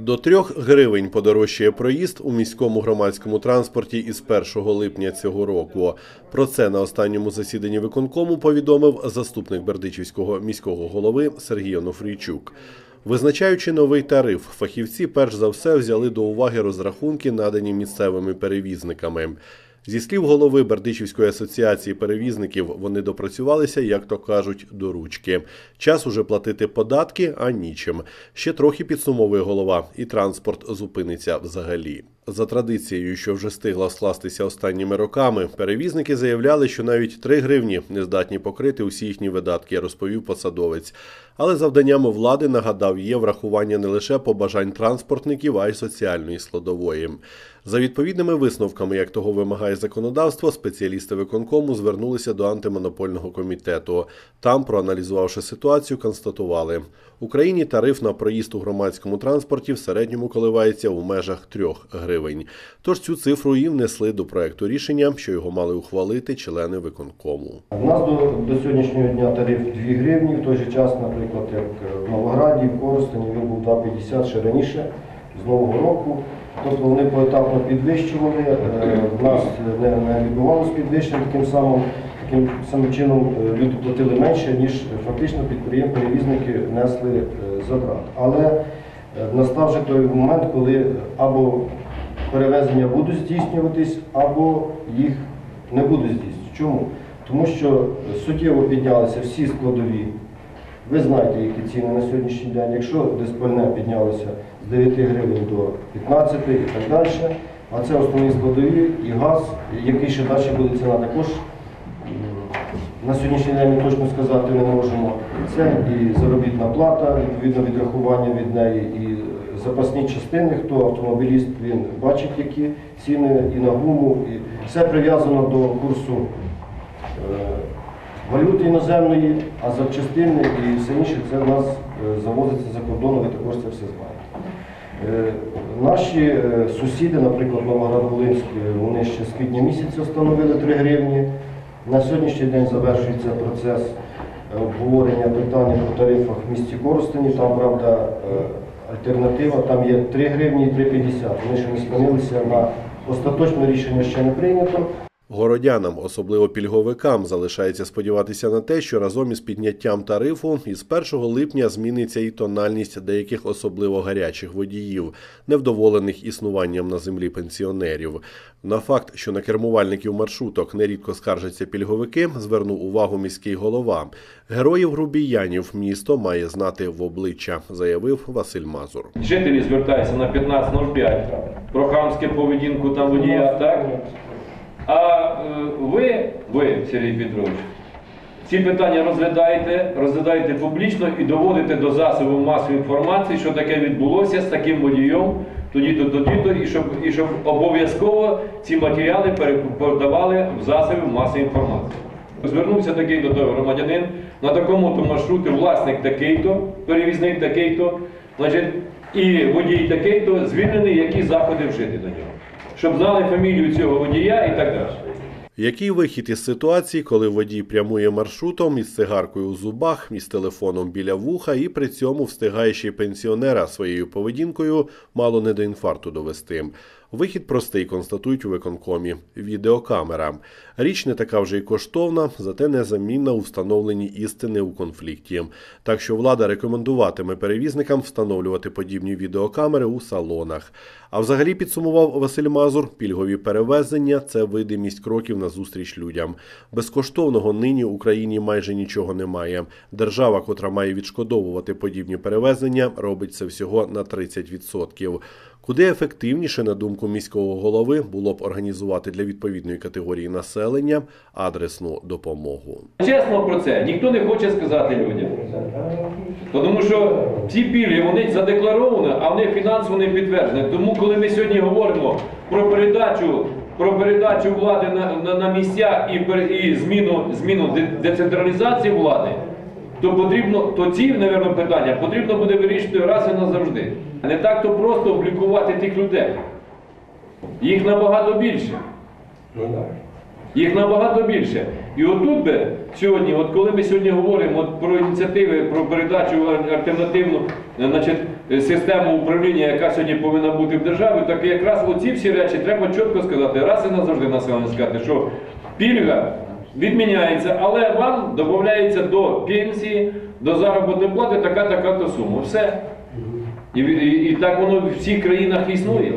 До трьох гривень подорожчає проїзд у міському громадському транспорті із 1 липня цього року. Про це на останньому засіданні виконкому повідомив заступник Бердичівського міського голови Сергій Онофрійчук. Визначаючи новий тариф, фахівці перш за все взяли до уваги розрахунки, надані місцевими перевізниками. Зі слів голови Бердичівської асоціації перевізників, вони допрацювалися, як то кажуть, до ручки. Час уже платити податки, а нічим. Ще трохи підсумовує голова, і транспорт зупиниться взагалі. За традицією, що вже встигла скластися останніми роками, перевізники заявляли, що навіть 3 гривні не здатні покрити усі їхні видатки, розповів посадовець. Але завданнями влади нагадав є врахування не лише побажань транспортників, а й соціальної складової. За відповідними висновками, як того вимагає законодавство, спеціалісти виконкому звернулися до антимонопольного комітету. Там, проаналізувавши ситуацію, констатували, Україні тариф на проїзд у громадському транспорті в середньому коливається у межах 3 гривень. Тож цю цифру і внесли до проекту рішення, що його мали ухвалити члени виконкому. У нас до, до сьогоднішнього дня тариф 2 гривні, в той же час, наприклад, як в Новограді, в Коростені, він був 2,50 ще раніше, з Нового року. Тобто вони поетапно підвищували, Е, нас не, не відбувалося підвищення таким самим, таким самим чином е, люди платили менше, ніж фактично підприємці-перевізники несли е, затрат. Але е, настав вже той момент, коли або перевезення будуть здійснюватись, або їх не будуть здійснювати. Чому? Тому що суттєво піднялися всі складові. Ви знаєте, які ціни на сьогоднішній день. Якщо диспальне піднялося з 9 гривень до 15 і так далі, а це основні складові і газ, який ще далі буде ціна також. На сьогоднішній день ми точно сказати не можемо. Це і заробітна плата, відповідно відрахування від неї, і запасні частини, хто автомобіліст, він бачить, які ціни і на гуму. І все прив'язано до курсу е, валюти іноземної, а запчастини і все інше це в нас е, завозиться за кордону, ви також це все знаєте. Е, Наші сусіди, наприклад, Новоград-Волинськ, вони ще з квітня місяця встановили 3 гривні. На сьогоднішній день завершується процес обговорення питання по тарифах в місті Коростені. Там, правда, альтернатива, там є 3 гривні і 3,50. Вони ще не спинилися на остаточне рішення ще не прийнято. Городянам, особливо пільговикам, залишається сподіватися на те, що разом із підняттям тарифу із 1 липня зміниться і тональність деяких особливо гарячих водіїв, невдоволених існуванням на землі пенсіонерів. На факт, що на кермувальників маршруток нерідко скаржаться пільговики, звернув увагу міський голова. Героїв грубіянів місто має знати в обличчя, заявив Василь Мазур. Жителі звертаються на 15.05 про хамську поведінку там водія, так? А е, ви, ви, Сергій Петрович, ці питання розглядаєте, розглядаєте публічно і доводите до засобів масової інформації, що таке відбулося з таким водієм, тоді-то, тоді-то, і щоб, і щоб обов'язково ці матеріали передавали в засоби масової інформації. Звернувся такий до того громадянин на такому-то маршруті власник такий-то, перевізник такий-то, значить, і водій такий-то звільнений, які заходи вжити до нього. Щоб знали фамілію цього водія і так далі. Який вихід із ситуації, коли водій прямує маршрутом із цигаркою у зубах, із телефоном біля вуха і при цьому встигає ще пенсіонера своєю поведінкою мало не до інфаркту довести? Вихід простий, констатують у виконкомі. Відеокамера. Річ не така вже й коштовна, зате незамінна у встановленні істини у конфлікті. Так що влада рекомендуватиме перевізникам встановлювати подібні відеокамери у салонах. А взагалі підсумував Василь Мазур, пільгові перевезення це видимість кроків назустріч людям. Безкоштовного нині Україні майже нічого немає. Держава, котра має відшкодовувати подібні перевезення, робить це всього на 30%. Куди ефективніше, на думку міського голови, було б організувати для відповідної категорії населення адресну допомогу. Чесно про це ніхто не хоче сказати людям. Тому що ці пільги вони задекларовані, а вони фінансово не підтверджені. Тому, коли ми сьогодні говоримо про передачу, про передачу влади на, на, на місця і, і зміну, зміну де- децентралізації влади, то потрібно, то ці, мабуть, питання потрібно буде вирішити раз і назавжди. А Не так то просто облікувати тих людей. Їх набагато більше. Їх набагато більше. І отут би сьогодні, от коли ми сьогодні говоримо от про ініціативи, про передачу альтернативну, е, значить, е, систему управління, яка сьогодні повинна бути в державі, так якраз оці всі речі треба чітко сказати, раз і назавжди населення сказати, що пільга відміняється, але вам додається до пенсії, до заробітної плати така така сума. Все. І, і, і так воно в всіх країнах існує.